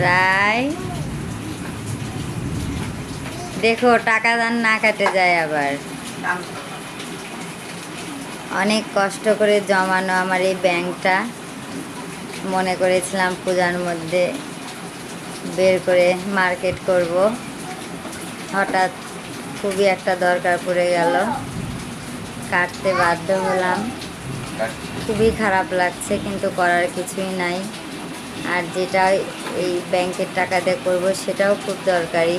রায় দেখো, টাকা দান না কাটে যায় আবার। অনেক কষ্ট করে জমানো আমার এই ব্যাংকটা। মনে করেছিলাম পূজার মধ্যে বের করে মার্কেট করব। হঠাৎ খুবই একটা দরকার পড়ে গেল। কাটতে বাধ্য হলাম। খুবই খারাপ লাগছে, কিন্তু করার কিছুই নাই। আর যেটা এই ব্যাংকের টাকা দিয়ে করব সেটাও খুব দরকারি।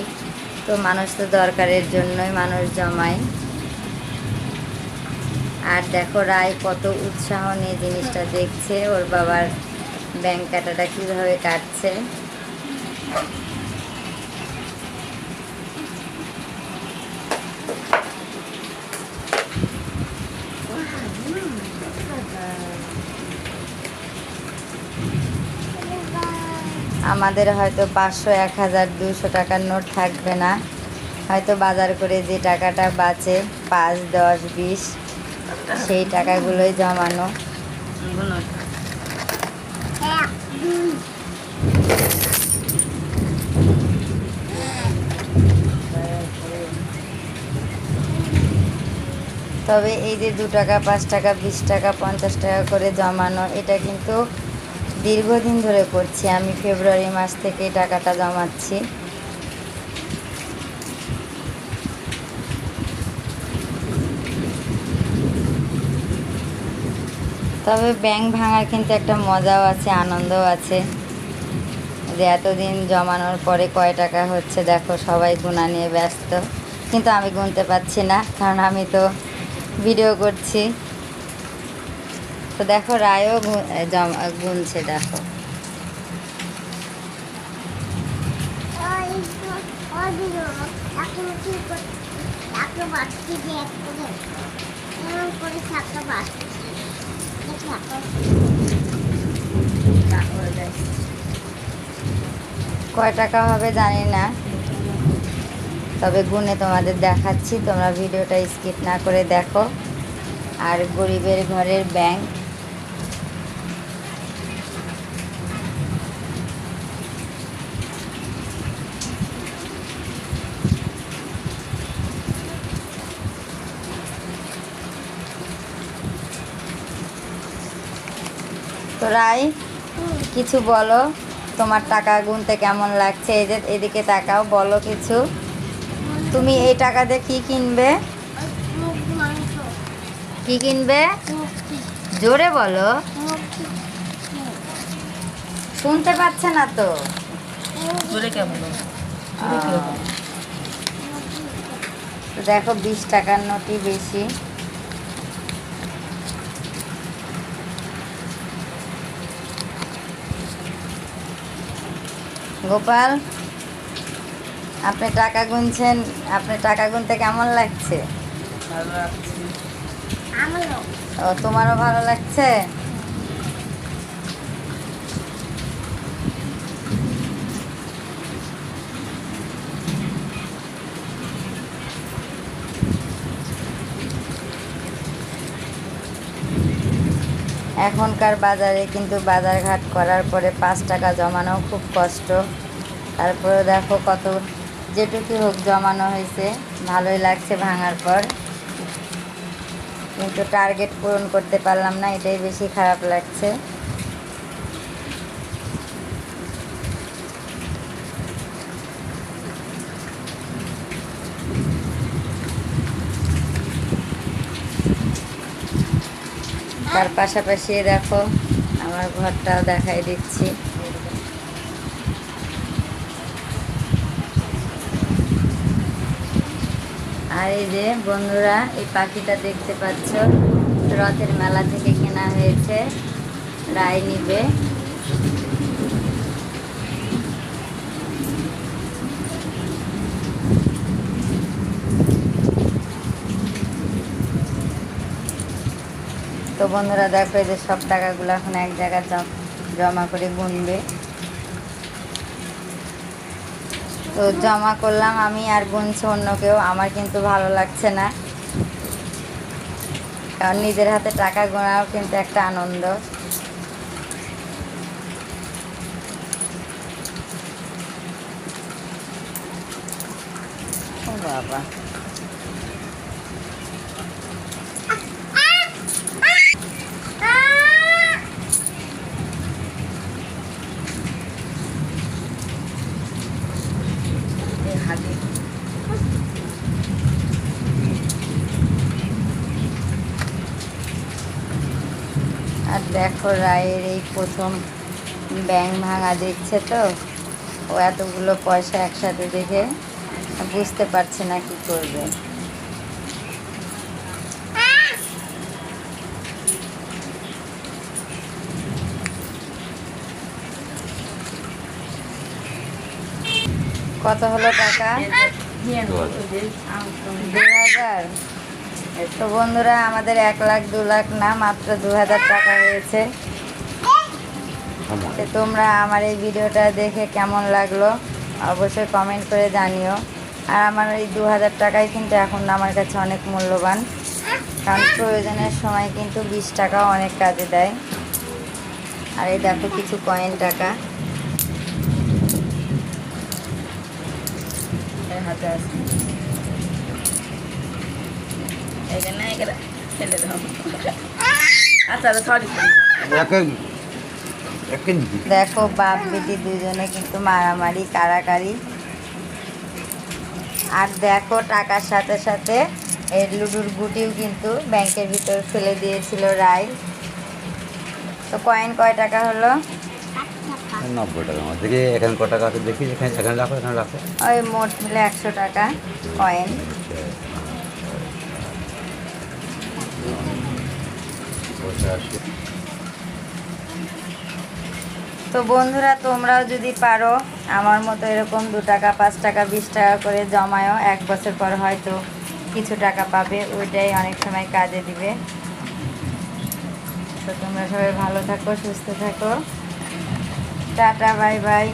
তো মানুষ তো দরকারের জন্যই মানুষ জমায়। আর দেখো রায় কত উৎসাহ নিয়ে জিনিসটা দেখছে, ওর বাবার ব্যাংক কাটাটা কীভাবে কাটছে। আমাদের হয়তো পাঁচশো, এক হাজার দুশো টাকার নোট থাকবে না। হয়তো বাজার করে যে টাকাটা বাঁচে, পাঁচ, দশ, বিশ, সেই টাকাগুলোই জমানো। তবে এই যে দু টাকা, পাঁচ টাকা, বিশ টাকা, পঞ্চাশ টাকা করে জমানো, এটা কিন্তু দীর্ঘদিন ধরে করছি, আমি ফেব্রুয়ারি মাস থেকে টাকাটা জমাচ্ছি। তবে ব্যাংক ভাঙার কিন্তু একটা মজাও আছে, আনন্দও আছে। যে এতদিন জমানোর পরে কয় টাকা হচ্ছে, দেখো সবাই গুণা নিয়ে ব্যস্ত। কিন্তু আমি গুনতে পারছি না, কারণ আমি তো ভিডিও করছি। তো দেখো রায়ও গুনছে, দেখো। কয় টাকা হবে জানি না। তবে গুনে তোমাদের দেখাচ্ছি, তোমরা ভিডিওটা স্কিপ না করে দেখো। আর গরিবের ঘরের ব্যাংক রাই কিছু বলো তোমার টাকা গুনতে কেমন লাগছে? এই যে এদিকে টাকাও বলো কিছু। তুমি এই টাকা দিয়ে কি কিনবে? কি কিনবে? জোরে বলো। শুনতে পাচ্ছে না তো। দেখো বিশ টাকার নোটই বেশি। গোপাল আপনি টাকা গুনছেন আপনি টাকা গুনতে কেমন লাগছে? ভালো লাগছে। ও তোমারও ভালো লাগছে? এখনকার বাজারে কিন্তু বাজার ঘাট করার পরে পাঁচ টাকা জমানো খুব কষ্ট। তারপরে দেখো কত, যেটুকু হোক জমানো হয়েছে, ভালোই লাগছে ভাঙার পর। কিন্তু টার্গেট পূরণ করতে পারলাম না, এটাই বেশি খারাপ লাগছে। তার পাশাপাশি দেখো, আমার ঘরটাও দেখাই দিচ্ছি। আর এই যে বন্ধুরা, এই পাখিটা দেখতে পাচ্ছ, রথের মেলা থেকে কেনা হয়েছে, রায় নিবে। তো বন্ধুরা দেখো এই যে সব টাকাগুলো এখন এক জায়গায় জমা করে গুনবে। তো জমা করলাম আমি আর গুনছি অন্য কেউ, আমার কিন্তু ভালো লাগছে না। কারণ নিজের হাতে টাকা গোনাও কিন্তু একটা আনন্দ। বাবা। দেখো রায়ের এই প্রথম ব্যাংক ভাঙা দেখছে তো? ও এতগুলো পয়সা একসাথে দেখে বুঝতে পারছে না কি করবে। কত হলো টাকা? দু হাজার? তো বন্ধুরা আমাদের এক লাখ দু লাখ না মাত্র দু হাজার টাকা হয়েছে। তোমরা আমার এই ভিডিওটা দেখে কেমন লাগল অবশ্যই কমেন্ট করে জানিও। আর আমার এই দু হাজার টাকাই কিন্তু এখন আমার কাছে অনেক মূল্যবান কারণ প্রয়োজনের সময় কিন্তু বিশ টাকাও অনেক কাজে দেয়। আর এই দেখো কিছু কয়েন টাকা। হাতে আছে। এখানে এখানে ফেলে দাও আচ্ছা সরি দেখো বাপ বেটি দুজনে কিন্তু মারামারি কারাকারি। আর দেখো টাকার সাথে সাথে এই লুডুর গুটিও কিন্তু ব্যাংকের ভিতর ফেলে দিয়েছিল রায় তো কয়েন কয় টাকা হলো? নব্বই টাকা। আমার দেখি এখানে ক টাকা আছে দেখি এখানে এখানে রাখো এখানে রাখো। ওই মোট মিলে একশো টাকা কয়েন। তো বন্ধুরা, তোমরাও যদি পারো, আমার মতো এরকম দু টাকা, পাঁচ টাকা, বিশ টাকা করে জমায়ও, এক বছর পর হয়তো কিছু টাকা পাবে, ওইটাই অনেক সময় কাজে দিবে। তো তোমরা সবাই ভালো থাকো, সুস্থ থাকো। Tata, bye bye.